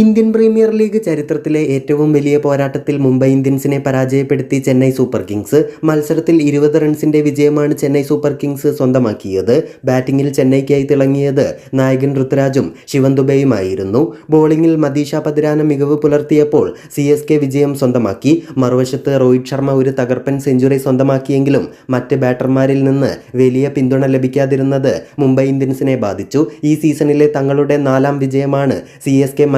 Indian premier league ചരിത്രത്തിലെ ഏറ്റവും വലിയ പോരാട്ടത്തിൽ മുംബൈ ഇന്ത്യൻസിനെ പരാജയപ്പെടുത്തി ചെന്നൈ സൂപ്പർ കിങ്സ്. മത്സരത്തിൽ ഇരുപത് റൺസിന്റെ വിജയമാണ് ചെന്നൈ സൂപ്പർ കിങ്സ് സ്വന്തമാക്കിയത്. ബാറ്റിംഗിൽ ചെന്നൈക്കായി തിളങ്ങിയത് നായകൻ ഋതുരാജും ശിവൻ ദുബെയുമായിരുന്നു. ബോളിംഗിൽ മദീഷ പതിരാന മികവ് പുലർത്തിയപ്പോൾ സി എസ് കെ വിജയം സ്വന്തമാക്കി. മറുവശത്ത് രോഹിത് ശർമ്മ ഒരു തകർപ്പൻ സെഞ്ചുറി സ്വന്തമാക്കിയെങ്കിലും മറ്റ് ബാറ്റർമാരിൽ നിന്ന് വലിയ പിന്തുണ ലഭിക്കാതിരുന്നത് മുംബൈ ഇന്ത്യൻസിനെ ബാധിച്ചു. ഈ സീസണിലെ തങ്ങളുടെ നാലാം വിജയമാണ് സി എസ് കെ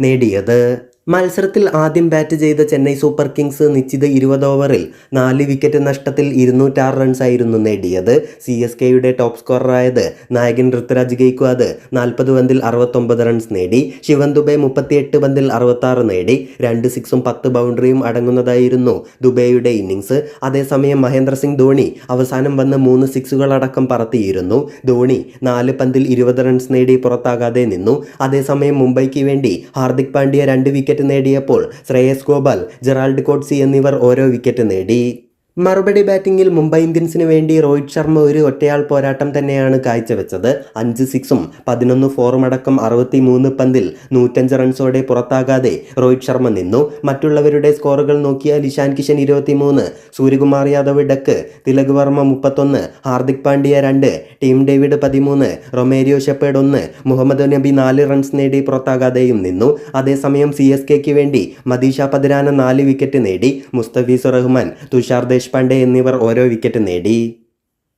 നേടിയത്. മത്സരത്തിൽ ആദ്യം ബാറ്റ് ചെയ്ത ചെന്നൈ സൂപ്പർ കിങ്സ് നിശ്ചിത ഇരുപത് ഓവറിൽ നാല് വിക്കറ്റ് നഷ്ടത്തിൽ ഇരുന്നൂറ്റാറ് റൺസായിരുന്നു നേടിയത്. സി എസ് കെയുടെ ടോപ്പ് സ്കോററായത് നായകൻ ഋതുരാജ് ഗെയ്ക്വാദ് നാൽപ്പത് പന്തിൽ അറുപത്തൊമ്പത് റൺസ് നേടി. ശിവൻ ദുബൈ മുപ്പത്തിയെട്ട് പന്തിൽ അറുപത്താറ് നേടി. രണ്ട് സിക്സും പത്ത് ബൗണ്ടറിയും അടങ്ങുന്നതായിരുന്നു ദുബൈയുടെ ഇന്നിങ്സ് അതേസമയം മഹേന്ദ്ര സിംഗ് ധോണി അവസാനം വന്ന് മൂന്ന് സിക്സുകളടക്കം പറത്തിയിരുന്നു. ധോണി നാല് പന്തിൽ ഇരുപത് റൺസ് നേടി പുറത്താകാതെ നിന്നു. അതേസമയം മുംബൈക്ക് വേണ്ടി ഹാർദിക് പാണ്ഡ്യ രണ്ട് വിക്കറ്റ് നേടിയപ്പോൾ ശ്രേയസ് ഗോപാൽ ജെറാൾഡ് കോട്സി എന്നിവർ ഓരോ വിക്കറ്റ് നേടി. മറുപടി ബാറ്റിംഗിൽ മുംബൈ ഇന്ത്യൻസിന് വേണ്ടി രോഹിത് ശർമ്മ ഒരു ഒറ്റയാൾ പോരാട്ടം തന്നെയാണ് കാഴ്ചവെച്ചത്. അഞ്ച് സിക്സും പതിനൊന്ന് ഫോറും അടക്കം അറുപത്തി മൂന്ന് പന്തിൽ നൂറ്റഞ്ച് റൺസോടെ പുറത്താകാതെ രോഹിത് ശർമ്മ നിന്നു. മറ്റുള്ളവരുടെ സ്കോറുകൾ നോക്കിയാൽ ഇഷാൻ കിഷൻ ഇരുപത്തിമൂന്ന് സൂര്യകുമാർ യാദവ് ഡക്ക് തിലക് വർമ്മ മുപ്പത്തൊന്ന് ഹാർദിക് പാണ്ഡ്യ രണ്ട് ടീം ഡേവിഡ് പതിമൂന്ന് റൊമേരിയോ ഷെപ്പേഡ് ഒന്ന് മുഹമ്മദ് നബി നാല് റൺസ് നേടി പുറത്താകാതെയും നിന്നു. അതേസമയം സി എസ് കെക്ക് വേണ്ടി മദീഷ പതിരാന നാല് വിക്കറ്റ് നേടി. മുസ്തഫീസ് റഹ്മാൻ തുഷാർ ദേശ്പാണ്ഡെ എന്നിവർ ഓരോ വിക്കറ്റ് നേടി.